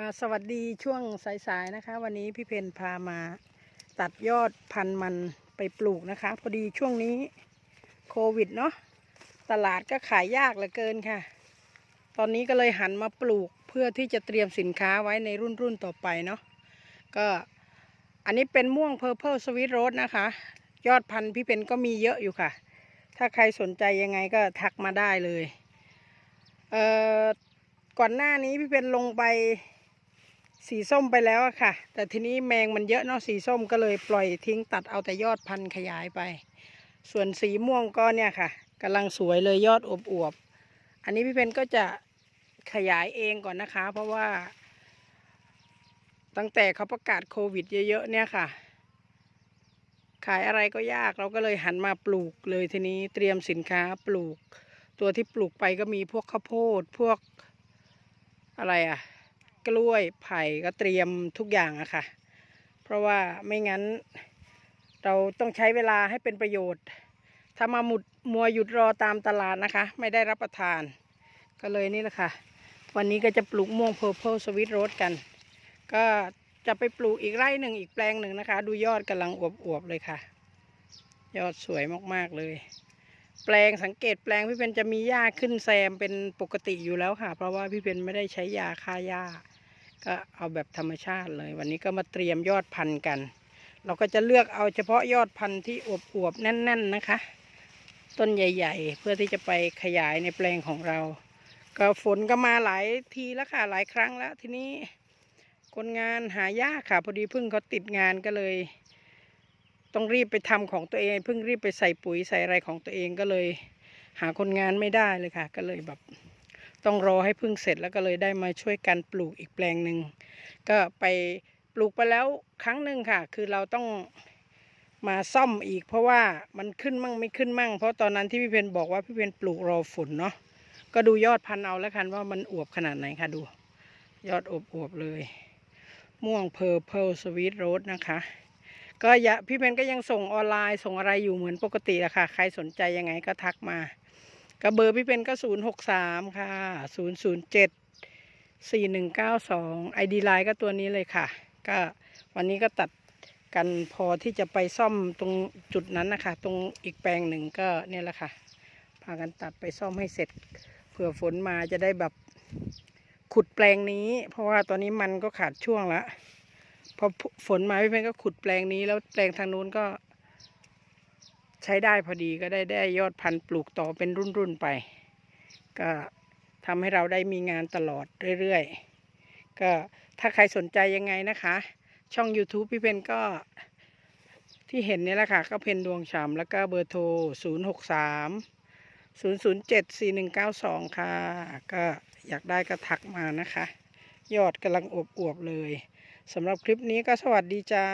ค่ะสวัสดีช่วงสายๆนะคะ วันนี้พี่เพนพามาตัดยอดพันธุ์มันไปปลูกนะคะ พอดีช่วงนี้โควิดเนาะตลาดก็ขายยากเหลือเกินค่ะ ตอนนี้ก็เลยหันมาปลูกเพื่อที่จะเตรียมสินค้าไว้ในรุ่นรุ่นๆต่อไปเนาะก็อันนี้เป็นม่วง Purple Sweet Rose นะคะ ยอดพันธุ์พี่เพนก็มีเยอะอยู่ค่ะ ถ้าใครสนใจยังไงก็ทักมาได้เลยเอ่อก่อนหน้านี้พี่เป็นลงไป สีส้มไปแล้วค่ะ แต่ทีนี้แมงมันเยอะเนาะสีส้มก็เลยปล่อยทิ้งตัดเอาแต่ยอดพันธุ์ขยายไป ส่วนสีม่วงก็เนี่ยค่ะกำลังสวยเลยยอดอวบๆอันนี้พี่เพนก็จะขยายเองก่อนนะคะ เพราะว่า ตั้งแต่เขาประกาศโควิด เยอะๆเนี่ยค่ะ ขายอะไรก็ยากเราก็เลยหันมาปลูกเลยทีนี้เตรียมสินค้าปลูก ตัวที่ปลูกไปก็มีพวกข้าวโพดพวกอะไรอะ กล้วยไผ่ก็เตรียมทุกอย่างอะค่ะ เพราะว่าไม่งั้น เราต้องใช้เวลาให้เป็นประโยชน์ ถ้ามาหมุดมัวหยุดรอตามตลาดนะคะ ไม่ได้รับประทาน ก็เลยนี่แหละค่ะ วันนี้ก็จะปลูกม่วง Purple Sweet Rose กัน ก็จะไปปลูกอีกไร่หนึ่งอีกแปลงหนึ่งนะคะ ดูยอดกำลังอวบๆเลยค่ะ ยอดสวยมากๆเลย แปลงสังเกตแปลงพี่เพนจะมีหญ้าขึ้นแซมเป็นปกติอยู่แล้วค่ะ เพราะว่าพี่เพนไม่ได้ใช้ยาฆ่าหญ้า ก็เอาแบบธรรมชาติเลย วันนี้ก็มาเตรียมยอดพันธุ์กัน เราก็จะเลือกเอาเฉพาะยอดพันธุ์ที่อวบๆแน่น ๆนะคะ ต้นใหญ่ ๆ เพื่อที่จะไปขยายในแปลงของเรา ก็ฝนก็มาหลายทีแล้วค่ะหลายครั้งแล้วทีนี้คนงานหายากค่ะ พอดีเพิ่งเขาติดงานก็เลย ต้องรีบไปทำของตัวเองเพิ่งรีบไปใส่ปุ๋ยใส่อะไรของตัวเองก็เลย หาคนงานไม่ได้เลยค่ะ ก็เลยแบบ ต้องรอให้พึ่งเสร็จแล้วก็เลยได้มาช่วยกันปลูกอีกแปลงหนึ่งก็ไปปลูกไปแล้วครั้งหนึ่งค่ะ คือเราต้องมาซ่อมอีก เพราะว่ามันขึ้นมั่งไม่ขึ้นมั่ง เพราะตอนนั้นที่พี่เพนบอกว่าพี่เพนปลูกรอฝนเนาะก็ดูยอดพันเอาแล้วกันว่ามันอวบขนาดไหนค่ะดู ยอดอวบๆเลย ม่วงเพอร์เพลสวีทโรสนะคะ ก็อย่าพี่เพนก็ยังส่งออนไลน์ส่งอะไรอยู่เหมือนปกติอะค่ะ ใครสนใจยังไงก็ทักมา ก็เบอร์พี่เพนก็ศูนย์หกสามค่ะศูนย์ศูนย์เจ็ดสี่หนึ่งเก้าสองไอดีไลน์ก็ตัวนี้เลยค่ะ ก็วันนี้ก็ตัดกันพอที่จะไปซ่อมตรงจุดนั้นนะคะ ตรงอีกแปลงหนึ่งก็เนี่ยแหละค่ะ พากันตัดไปซ่อมให้เสร็จเผื่อฝนมาจะได้แบบขุดแปลงนี้ เพราะว่าตอนนี้มันก็ขาดช่วงล้วพอฝนมาพี่เพนก็ขุดแปลงนี้แล้วแปลงทางนู้นก็ ใช้ได้พอดีก็ได้ได้ยอดพันธุ์ปลูกต่อเป็นรุ่นๆไป ก็ทำให้เราได้มีงานตลอดเรื่อยๆ ก็ถ้าใครสนใจยังไงนะคะ ช่อง YouTube พี่เพนก็ที่เห็นนี่แหละค่ะ ก็เพนดวงฉ่ำแล้วก็เบอร์โทร 0 6 3 0 0 7 4 1 9 2 ค่ะ ก็อยากได้ก็ทักมานะคะ ยอดกำลังอวบๆเลยสำหรับคลิปนี้ก็สวัสดีจ้า